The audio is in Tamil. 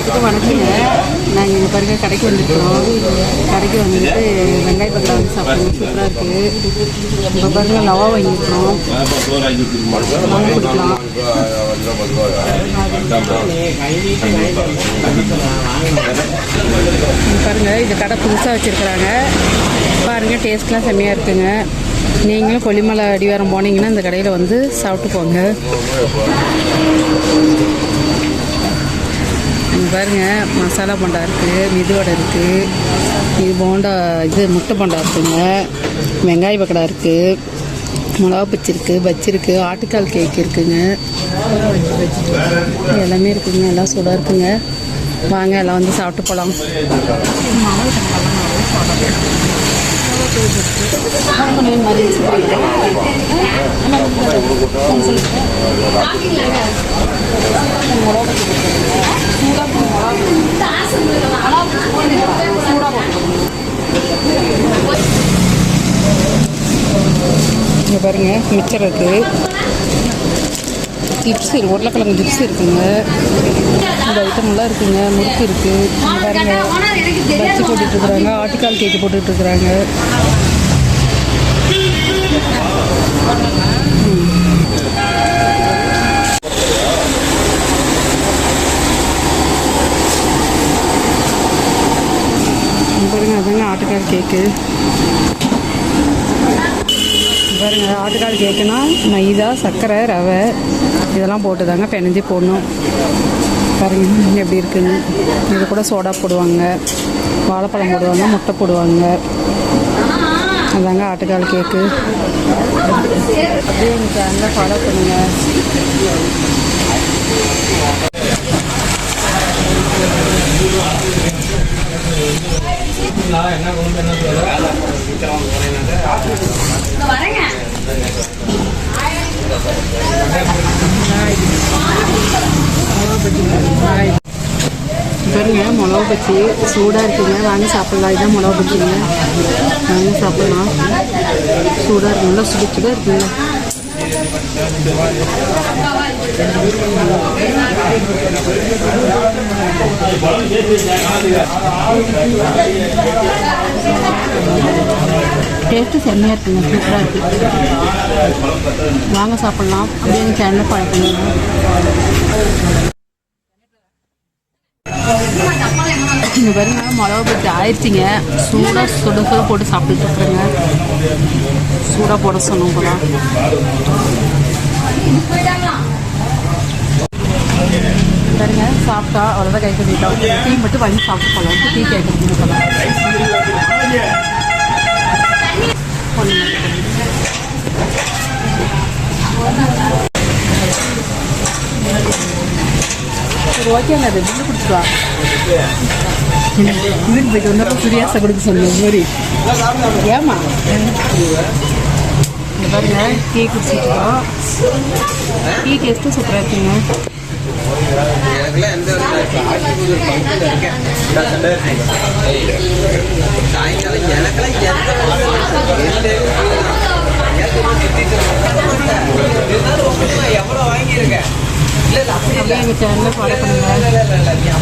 எல்லாத்துக்கும் வணக்கங்க நாங்கள் இங்கே பாருங்க கடைக்கு வந்துருக்கோம் கடைக்கு வந்துட்டு வெங்காய பக்கத்தில் வந்து சாப்பிடுவோம் சூப்பராக இருக்குது இப்போ பாருங்க லவா வாங்கியிருக்கிறோம். வாங்கி கொடுக்கலாம். பாருங்க இந்த கடை புதுசாக வச்சுருக்குறாங்க. பாருங்க டேஸ்ட்லாம் செம்மையாக இருக்குங்க. நீங்களும் கொல்லிமலை அடிவாரம் போனீங்கன்னா இந்த கடையில் வந்து சாப்பிட்டு போங்க. பாருங்க மசாலா போண்டா இருக்குது மிதுவடை இருக்குது இது போண்டா இது முட்டை போண்டா இருக்குங்க. வெங்காய பக்கடா இருக்குது மிளகா பச்சி இருக்குது பச்சி இருக்குது ஆட்டுக்கால் கேக் இருக்குதுங்க எல்லாமே இருக்குதுங்க எல்லாம் சூடாக இருக்குங்க. வாங்க எல்லாம் வந்து சாப்பிட்டு போகலாம் இங்கே பாருங்க மிச்சர் இருக்குது சிப்ஸ் உருளைக்கிழங்கு சிப்ஸ் இருக்குங்க. இந்த ஐட்டமெல்லாம் இருக்குங்க முறுக்கு இருக்குது பாருங்க பஜ்ஜி போட்டுட்டு இருக்கிறாங்க ஆட்டுக்கால் கேக்கு போட்டுட்டு பாருங்க அதுங்க ஆட்டுக்கால் கேக்கு பாருங்க ஆட்டுக்கால் கேக்குனா மைதா சர்க்கரை ரவை இதெல்லாம் போட்டு தாங்க பிணைஞ்சி போடணும். பாருங்க எப்படி இருக்குன்னு. இது கூட சோடா போடுவாங்க வாழைப்பழம் போடுவாங்க முட்டை போடுவாங்க. அதாங்க ஆட்டுக்கால் கேக்கு அப்படியே எங்கள் சேனலை ஃபாலோ பண்ணுங்க பாருங்க மிளகா பச்சி சூடாக இருக்குங்க. வாங்கி சாப்பிட்லாம். இதான் மிளகா பச்சிங்க வாங்கி சாப்பிட்லாம். சூடாக இருக்கு. நல்லா சுட சுட இருக்குங்க. டேஸ்ட்டு செம்மையாக இருக்குங்க சூப்பராக இருக்குது வாங்க சாப்பிட்லாம். அப்படியே சேனல் சேனலை இந்த மாதிரி இங்க பாருங்க மிளகா பச்சி ஆயிடுச்சிங்க. சூடாக சுட சுட போட்டு சாப்பிட்டுட்டு இருக்கிறேங்க. சூடாக போட சொன்னோம் போலாம் பாருங்க சாப்பிட்டா அவ்வளோதான் கை கட்டிட்டோம் டீ மட்டும் வாங்கி சாப்பிட்டு போகலாம் டீ கேட்குறது போகலாம் சரி ஓகேங்க அது பில்லு கொடுத்துருவா இதுக்கு போயிட்டு வந்தப்போ சுரியாசை கொடுக்க மாதிரி ஏமா பாருங்க டீ குடிச்சிருக்கோம் டீ டேஸ்ட்டும் சூப்பராக இருக்குங்க. எனக்குலாம் எந்த ஒரு ஆட்சிபுதூர் ஃபங்க்ஷன் இருக்கேன் சாயங்காலம் எனக்கெல்லாம் எந்த எவ்வளோ வாங்கியிருக்கேன் இல்லை இல்லை அப்படி இல்லை இல்லை இல்லை